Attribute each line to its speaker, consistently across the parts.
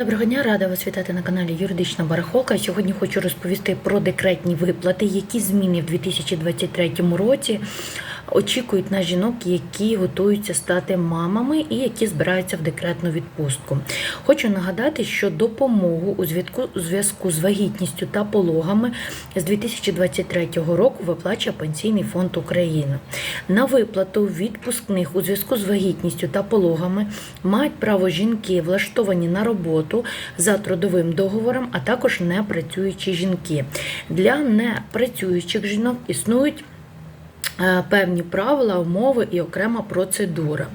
Speaker 1: Доброго дня, рада вас вітати на каналі Юридична Барахолка. Сьогодні хочу розповісти про декретні виплати, які зміни в 2023 році очікують на жінок, які готуються стати мамами і які збираються в декретну відпустку. Хочу нагадати, що допомогу у зв'язку з вагітністю та пологами з 2023 року виплачує Пенсійний фонд України. На виплату відпускних у зв'язку з вагітністю та пологами мають право жінки, влаштовані на роботу за трудовим договором, а також непрацюючі жінки. Для непрацюючих жінок існують певні правила, умови і окрема процедура.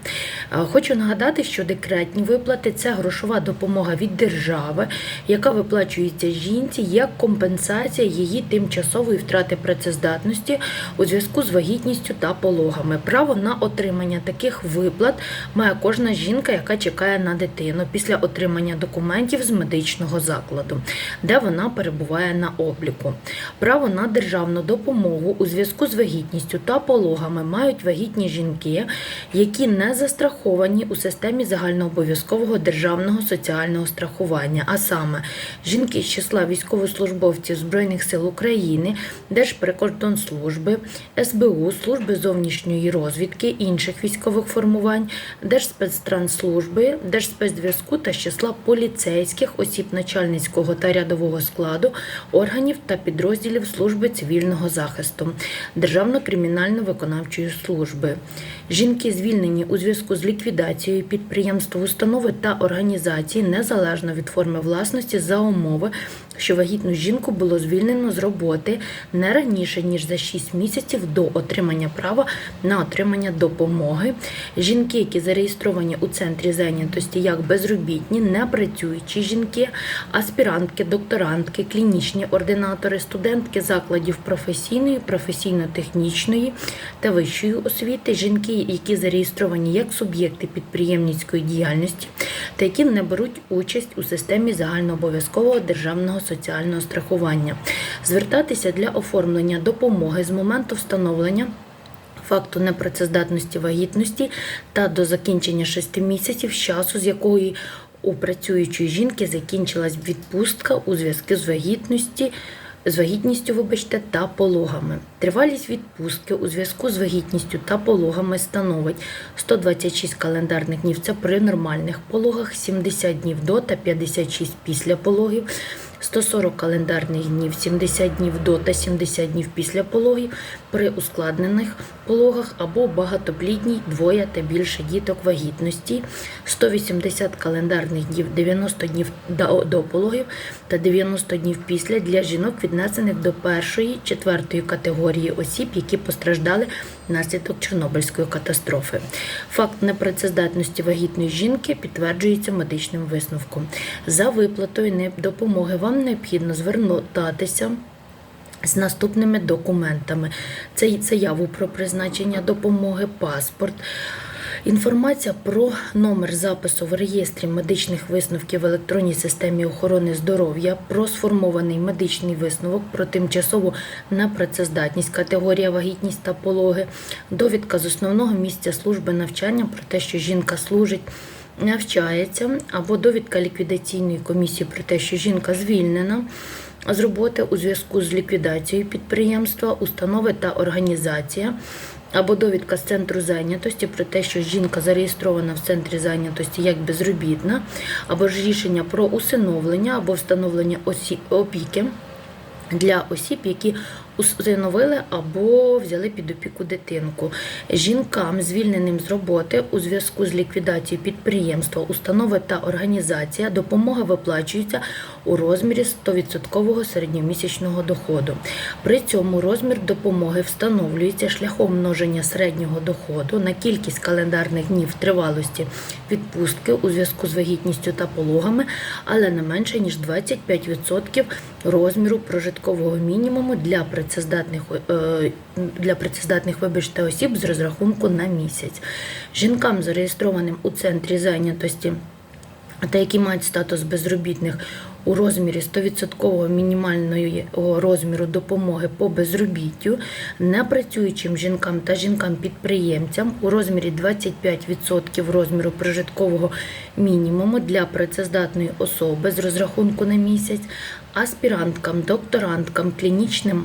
Speaker 1: Хочу нагадати, що декретні виплати це грошова допомога від держави, яка виплачується жінці як компенсація її тимчасової втрати працездатності у зв'язку з вагітністю та пологами. Право на отримання таких виплат має кожна жінка, яка чекає на дитину після отримання документів з медичного закладу, де вона перебуває на обліку. Право на державну допомогу у зв'язку з вагітністю та пологами мають вагітні жінки, які не застраховані у системі загальнообов'язкового державного соціального страхування, а саме жінки з числа військовослужбовців Збройних сил України, Держприкордонслужби, СБУ, Служби зовнішньої розвідки, інших військових формувань, Держспецтрансслужби, Держспецзв'язку та з числа поліцейських осіб начальницького та рядового складу, органів та підрозділів служби цивільного захисту, Державно-кримінально-виконавчої служби. Жінки звільнені у зв'язку з ліквідацією підприємств, установи та організації незалежно від форми власності за умови, що вагітну жінку було звільнено з роботи не раніше ніж за 6 місяців до отримання права на отримання допомоги. Жінки, які зареєстровані у центрі зайнятості як безробітні, непрацюючі жінки, аспірантки, докторантки, клінічні ординатори, студентки закладів професійної, професійно-технічної та вищої освіти, жінки, які зареєстровані як суб'єкти підприємницької діяльності та які не беруть участь у системі загальнообов'язкового державного соціального страхування, звертатися для оформлення допомоги з моменту встановлення. Факту непрацездатності вагітності та до закінчення 6 місяців часу, з якої у працюючої жінки закінчилась відпустка у зв'язку з вагітності, з вагітністю, вибачте, та пологами. Тривалість відпустки у зв'язку з вагітністю та пологами становить 126 календарних днів. Це при нормальних пологах, 70 днів до та 56 після пологів. 140 календарних днів, 70 днів до та 70 днів після пологів. При ускладнених пологах або багатоплідній двоє та більше діток вагітності, 180 календарних днів, 90 днів до, пологів та 90 днів після для жінок, віднесених до першої, четвертої категорії осіб, які постраждали внаслідок Чорнобильської катастрофи. Факт непрацездатності вагітної жінки підтверджується медичним висновком. За виплатою допомоги вам необхідно звертатися з наступними документами: це заяву про призначення допомоги, паспорт. Інформація про номер запису в реєстрі медичних висновків в електронній системі охорони здоров'я, про сформований медичний висновок про тимчасову непрацездатність, категорія вагітність та пологи, довідка з основного місця служби навчання про те, що жінка служить. Навчається або довідка ліквідаційної комісії про те, що жінка звільнена з роботи у зв'язку з ліквідацією підприємства, установи та організація, або довідка з центру зайнятості про те, що жінка зареєстрована в центрі зайнятості як безробітна, або ж рішення про усиновлення або встановлення опіки для осіб, які усиновили або взяли під опіку дитинку. Жінкам, звільненим з роботи у зв'язку з ліквідацією підприємства, установи та організація, допомога виплачується у розмірі 100% середньомісячного доходу. При цьому розмір допомоги встановлюється шляхом множення середнього доходу на кількість календарних днів тривалості відпустки у зв'язку з вагітністю та пологами, але не менше ніж 25% розміру прожиткового мінімуму для працездатних е, для працездатних вибачте осіб з розрахунку на місяць. Жінкам, зареєстрованим у центрі зайнятості та які мають статус безробітних у розмірі 100% мінімального розміру допомоги по безробіттю, непрацюючим жінкам та жінкам-підприємцям у розмірі 25% розміру прожиткового мінімуму для працездатної особи з розрахунку на місяць, аспіранткам, докторанткам, клінічним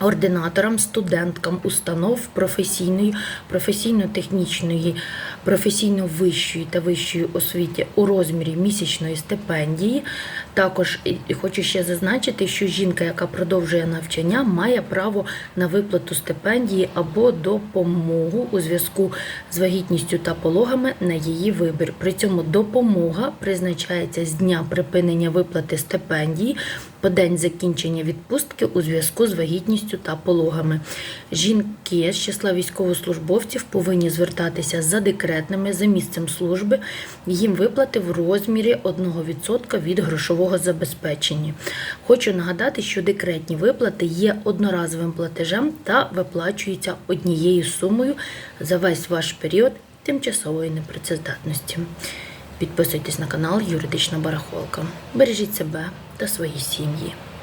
Speaker 1: ординаторам, студенткам установ професійної, професійно-технічної, професійно-вищої та вищої освіти у розмірі місячної стипендії. Також хочу ще зазначити, що жінка, яка продовжує навчання, має право на виплату стипендії або допомогу у зв'язку з вагітністю та пологами на її вибір. При цьому допомога призначається з дня припинення виплати стипендії по день закінчення відпустки у зв'язку з вагітністю та пологами. Жінки з числа військовослужбовців повинні звертатися за декретними за місцем служби. Їм виплати в розмірі 1% від грошового забезпечення. Хочу нагадати, що декретні виплати є одноразовим платежем та виплачуються однією сумою за весь ваш період тимчасової непрацездатності. Підписуйтесь на канал Юридична Барахолка. Бережіть себе та свої сім'ї.